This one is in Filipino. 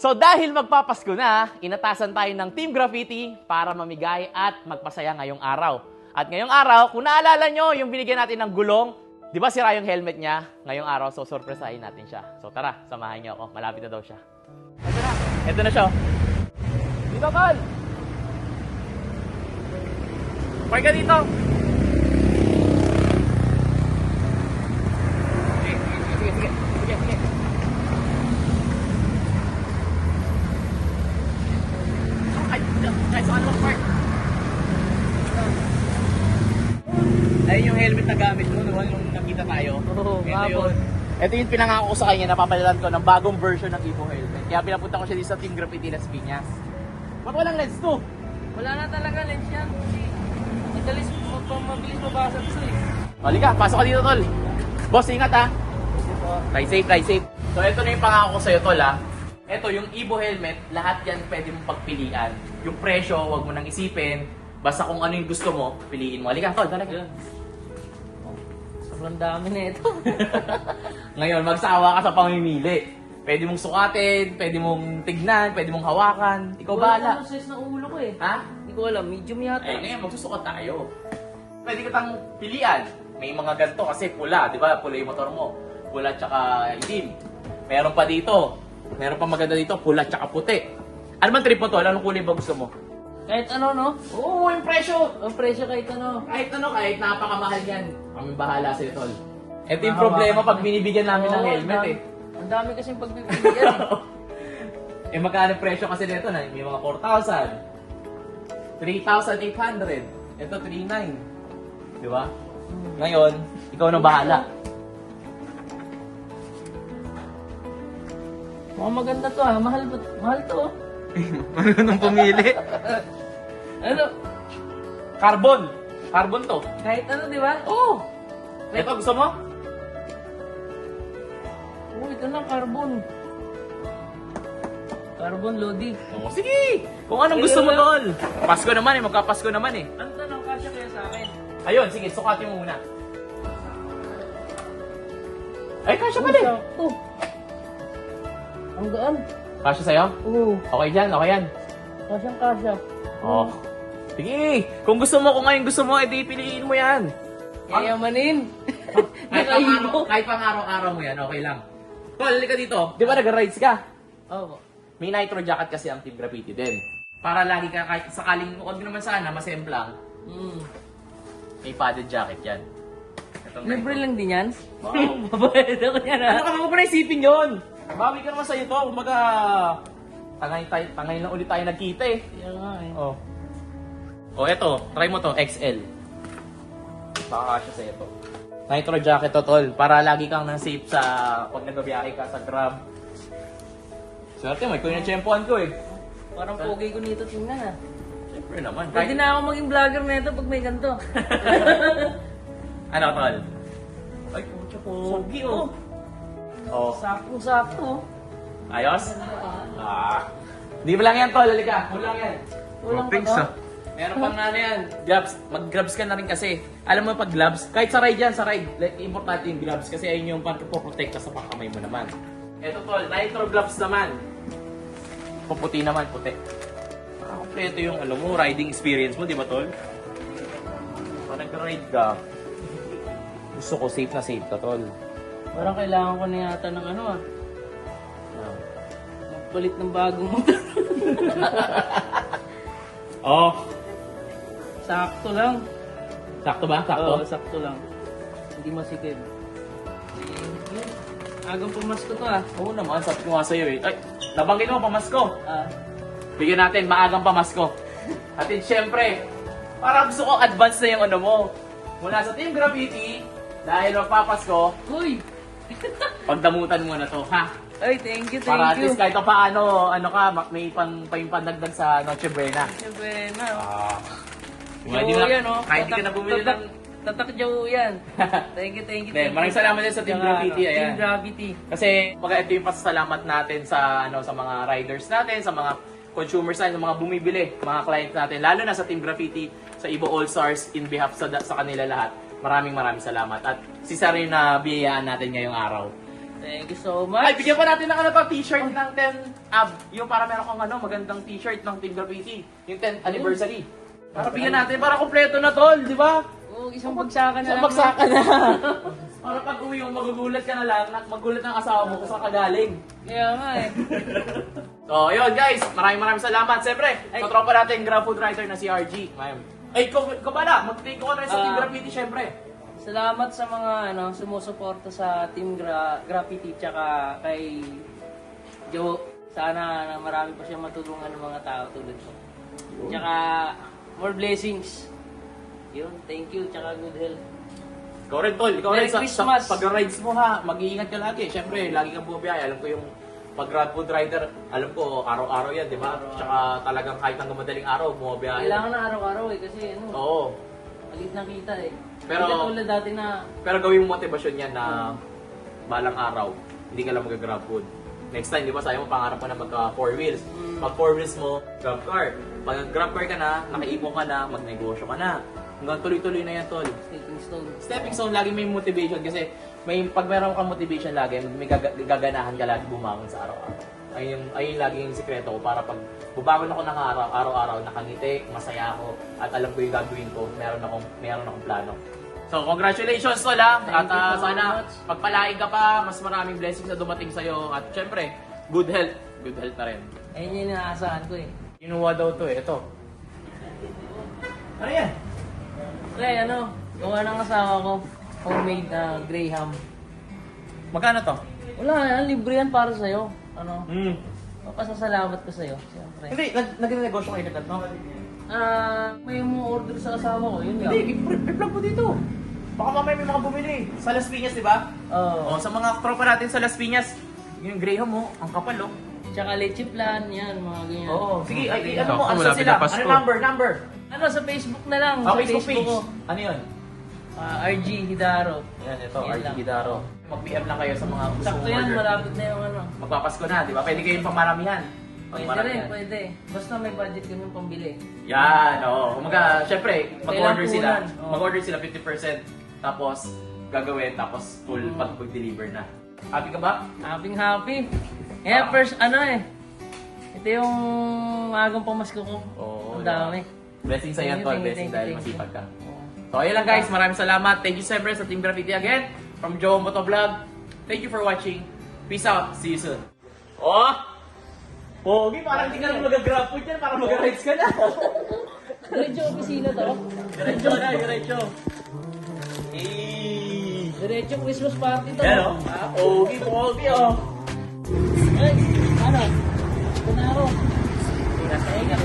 So dahil magpapasko na, inatasan tayo ng Team Graffiti para mamigay at magpasaya ngayong araw. At ngayong araw, kung naalala nyo yung binigyan natin ng gulong, di ba sira yung helmet niya? Ngayong araw, so surpresahin natin siya. So tara, samahan niyo ako. Malapit na daw siya. Ito na. Ito na siya. oh. Dito, Tol! Park ka dito! Sige, sige, sige, sige, sige, sige. Ay, ay, saan mo park? Ayun yung helmet na gamit mo noon nung nakita tayo. Oo, Ito yun. Ito yung pinangako ko sa kanya na papalitan ko ng bagong version ng Evo helmet. Kaya pinapunta ko siya dito sa Team Graffiti Las Piñas. Ba't walang lens to? Wala na talaga lens yan. Kasi madalis, mabilis mabasag to eh. Halika, pasok ka dito, tol. Boss, ingat ha. Ride safe, ride safe. So, ito na yung pangako ko sa'yo, tol ha. Ito, yung Evo helmet, lahat yan pwede mong pagpilian. Yung presyo, wag mo nang isipin. Basta kung ano yung gusto mo, piliin mo. Halika, tol, talaga. Sobrang dami na ito. Ngayon, magsawa ka sa pamimili. Pwede mong sukatin, pwede mong tignan, pwede mong hawakan. Ikaw bahala. Wala size na ulo ko eh. Ha? Hindi ko alam, medium yata. Eh, ngayon, magsusukat tayo. Pwede ka tang pilian. May mga ganito kasi pula, di ba? Pula yung motor mo. Pula tsaka itim. Meron pa dito. Meron pa maganda dito, pula tsaka puti. Ano man trip mo to? Anong kulay ba gusto mo? Kahit ano no? Oo, yung presyo. Ang presyo kahit ano. Kahit ano, kahit napakamahal yan. Kami bahala sa'yo, tol. Ito yung problema pag binibigyan namin ng helmet eh. Ang dami kasing pagbibigyan. eh magkano presyo kasi nito na? May mga 4,000. 3,800. Ito 3,900. Di ba? Ngayon, ikaw na bahala. Mukhang maganda to ah. Mahal, ba- mahal to oh. Marunong pumili. Ano? Carbon. Carbon to. Kahit ano, di ba? Oo. Ito, gusto mo? Oh, ito na, carbon. Carbon Lodi. Oo, sige. Kung anong gusto mo, tol. Pasko naman eh. Magkapasko naman eh. Ano tanong kasya kaya sa akin? Ayun, sige. Sukatin mo muna. Ay, kasya pala eh. Sakto. Ang gaan. Kasya sa'yo? Oo. Okay dyan, okay yan. Kasyang kasya. Oh. Sige. Kung gusto mo, kung ngayon gusto mo, edi piliin mo yan. Yayamanin. Kahit pang, araw, kahit pang araw-araw mo yan, okay lang. Tol, halika dito. Di ba nag-rides ka? Oo. May nitro jacket kasi ang Team Graffiti din. Para lagi ka, kahit sakaling, huwag naman sana, masemplang, Mm. may padded jacket yan. Itong Libre nitro. lang din yan? Wow. Babayad ako yan Ano ah. ka mo pa na isipin yun? Bawi ka naman sa'yo to. Kumbaga, tangay, tayo, tangay na ulit tayo nagkita eh. Yan nga eh. Oh. Oh, eto. Try mo to. XL. Baka siya sa ito. Nitro jacket to, tol. Para lagi kang nang safe sa pag nagbabiyahe ka sa Grab. Swerte mo, ikaw yung natsyempohan ko eh. Parang pogi ko nito tingnan ah. Siyempre naman. Pwede na ako maging vlogger na ito pag may ganito. ano, tol? Ay, pucha po. Pogi oh. Oh. Saktong-sakto. Ayos? Ah. Di ba lang yan, tol? Halika. Kulang yan. Walang pa to. Meron pang ano yan, gloves. Mag-gloves ka na rin kasi. Alam mo pag gloves, kahit sa ride yan, sa ride, like, importante yung gloves kasi ayun yung pag-protect ka sa pangkamay mo naman. Ito tol, nitro gloves naman. Puputi naman, puti. Ah, kompleto yung ano mo, riding experience mo, di ba tol? Pag nag-ride ka, gusto ko safe na safe ka tol. Parang kailangan ko na yata ng ano ah. Ah. Magpalit ng bagong motor. Oh, Sakto lang. sakto ba? Sakto? Oo, sakto lang. Hindi masikip. Agang pumasko to ah. Oo naman, sabi ko nga sa'yo eh. Ay, nabanggit mo, pamasko. Ah, Bigyan natin maagang pamasko. At then, syempre, para gusto ko advance na yung ano mo. Mula sa Team Graffiti, dahil magpapasko, Uy! pagdamutan mo na to, ha? Ay, thank you, thank Para at you. least kahit pa paano, ano ka, mak- may pang, may pandagdag sa Noche Buena. Siyempre na. Ah. Hindi mo na, yan, oh. kahit hindi ka na bumili tatak, ng... Tatak Joe yan. Thank you, thank you. Thank maraming salamat din sa Team ano, ayan. Team Gravity. Kasi mga ito yung pasasalamat natin sa ano sa mga riders natin, sa mga consumers natin, sa mga bumibili, mga clients natin, lalo na sa Team Graffiti, sa Ibo All Stars in behalf sa sa kanila lahat. Maraming maraming salamat. At si Sir yung na biyayaan natin ngayong araw. Thank you so much. Ay, bigyan pa natin ng ano to, t-shirt ng 10 ab. Yung para meron kang ano, magandang t-shirt ng Team Graffiti. Yung 10th anniversary. Para bigyan natin, para kompleto na tol, di ba? Oo, isang bagsakan na Isang lang. bagsakan na. para pag uwi mo, magugulat ka na lang, na- magugulat ng asawa mo kung saan ka galing. Kaya nga eh. So, yun guys, maraming maraming salamat. Siyempre, katropa natin, Grab Food Writer na si RG. Ma'am. Ay, ikaw, ikaw pala, mag-take ko na rin sa Team Ah. Graffiti, siyempre. Salamat sa mga ano sumusuporta sa Team Gra Graffiti tsaka kay Joe. Sana na marami pa siyang matulungan ng mga tao tulad ko. Tsaka more blessings. Yun, thank you. Tsaka good health. Ikaw rin, Tol. Ikaw Merry rin sa, sa pag-rides mo ha. Mag-iingat ka lagi. Siyempre, lagi kang bumabiyay. Alam ko yung pag Grab Food Rider, alam ko, araw-araw yan, di ba? Araw-araw. Tsaka talagang kahit hanggang madaling araw, bumabiyay. Kailangan na araw-araw eh kasi ano, Oo. maliit na kita eh. Pero- Hindi katulad dati na Pero gawin mo motivasyon yan na balang araw, hindi ka lang mag-grab food. Next time, di ba, sayo mo, pangarap mo na magka four wheels. Mm. Pag four wheels mo, grab car. Pag grab car ka na, nakaipon ka na, magnegosyo ka na. Hanggang tuloy-tuloy na yan, tol. stepping stone. Stepping stone, lagi may motivation kasi may pag meron kang motivation lagi, may gaga- gaganahan ka lagi bumangon sa araw-araw. Ayun yung, ayun yung laging sikreto ko para pag bumangon ako ng araw, araw-araw, nakangiti, masaya ako, at alam ko yung gagawin ko, meron akong, meron akong plano. So, congratulations tol ha! Thank At you ah, so sana much. pagpalain ka pa, mas maraming blessings na dumating sa'yo. At syempre, good health. Good health na rin. Ayun yung inaasahan ko eh. Kinuha daw to eh. Ito. Ano yan? Pre, ano, gawa ng asawa ko, homemade na Graham. Magkano to? Wala, yan, libre yan para sa'yo. Ano, Hmm. papasasalamat ko sa'yo, siyempre. Hindi, nag nag-negosyo kayo na no? Ah, may mo-order sa asawa ko, yun lang. Hindi, i-plug mo dito. Baka mamaya may mga bumili. Sa Las Piñas, di ba? Oo. Oh, sa mga tropa natin sa Las Piñas, yung Graham mo, ang kapal oh. Tsaka leche plan, yan, mga ganyan. Oo, sige, ay, ay, ano mo, ano malapit sila? na Pasko. Ano number, number? Ano, sa Facebook na lang. Ah, sa Facebook page. ko. Ano yun? Ah, RG Hidaro. Yan, ito, Yan RG lang. Gidaro. Mag-PM lang kayo sa mga gusto Sakto mong yan, order. malapit na yung ano. Magpapasko na, di ba? Pwede kayong pamaramihan. Pwede rin, pwede. Basta may budget kami pambili. Yan, oo. Kumaga, syempre, mag-order Kailang sila. punan, oo. Mag-order sila 50%. Tapos, gagawin. Tapos, full Mm. pag deliver na. Happy ka ba? Happy happy. Eh, Ah. first, ano eh. Ito yung magang pamasko ko. Oo. Ang dami. Blessing sa iyo, Thank you, Tol. thank you, Blessing thank you, dahil thank you. masipag ka. Oo. So, ayun lang guys. Maraming salamat. Thank you, Siyempre, sa Team Graffiti again. From Joe Motovlog. Thank you for watching. Peace out. See you soon. Oh! Pogi, parang hindi ka na mag-grab food yan. Parang mag-rides ka na. Diretso opisina to. Diretso na, diretso. Eh. Diretso Christmas party to. Yan o. Ah, Pogi, pogi oh. Ay, ano? Ito na ako. Ka. ulo